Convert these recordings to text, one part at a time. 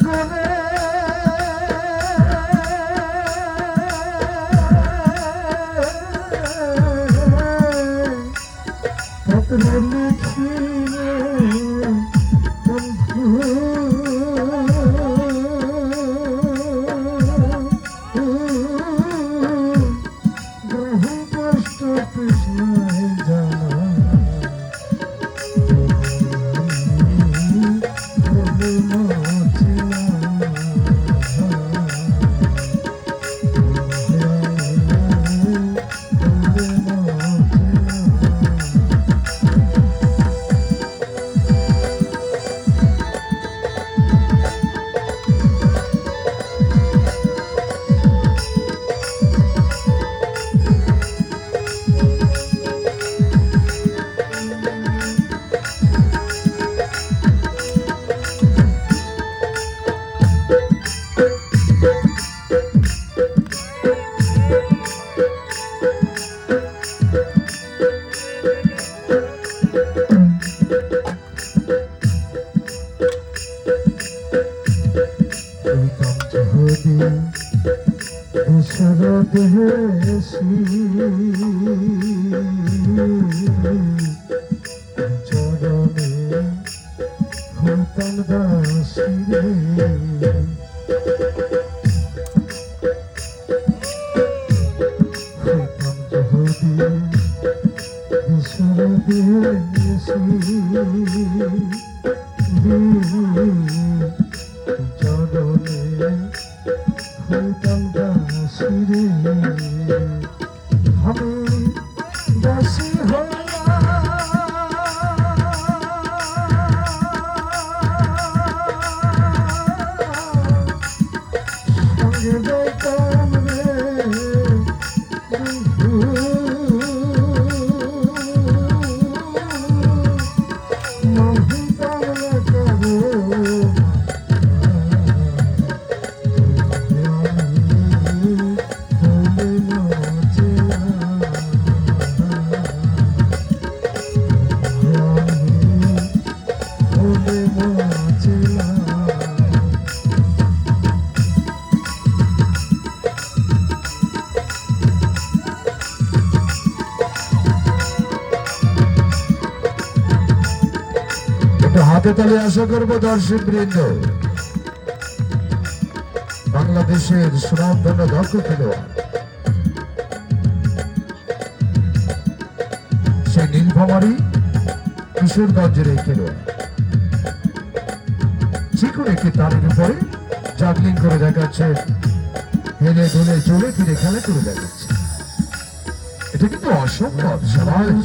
time. চরণে হইতাম দাসী রে হইতাম যদি ঈশ্বর চরণে হইতাম দাসী রে আমি দাসী সঙ্গে যাইতাম রে মহিতাম হাতে তালে আশা করব দর্শক বৃন্দ। বাংলাদেশের সুনামধন্য দক্ষ খেলোয়াড়। সেই নীলফামারি কিশোরগঞ্জের এই খেলোয়াড়। যে একটি তারের উপরে জাগলিং করে দেখাচ্ছে, হেলে ধুলে চলে ফিরে খেলা করে দেখাচ্ছে। এটা কিন্তু অসম্ভব সমাজ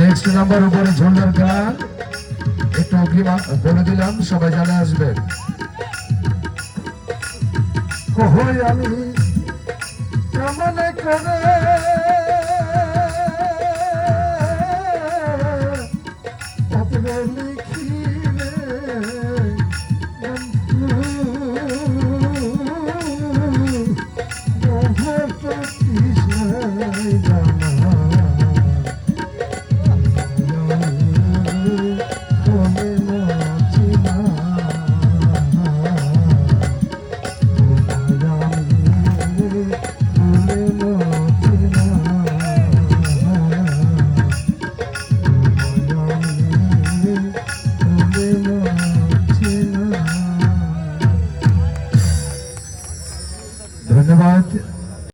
নেক্সট নাম্বার উপরে ঝন্ডার খেলা একটু অগ্রিম বলে দিলাম, সবাই জানে আসবেন আমি কেমন করে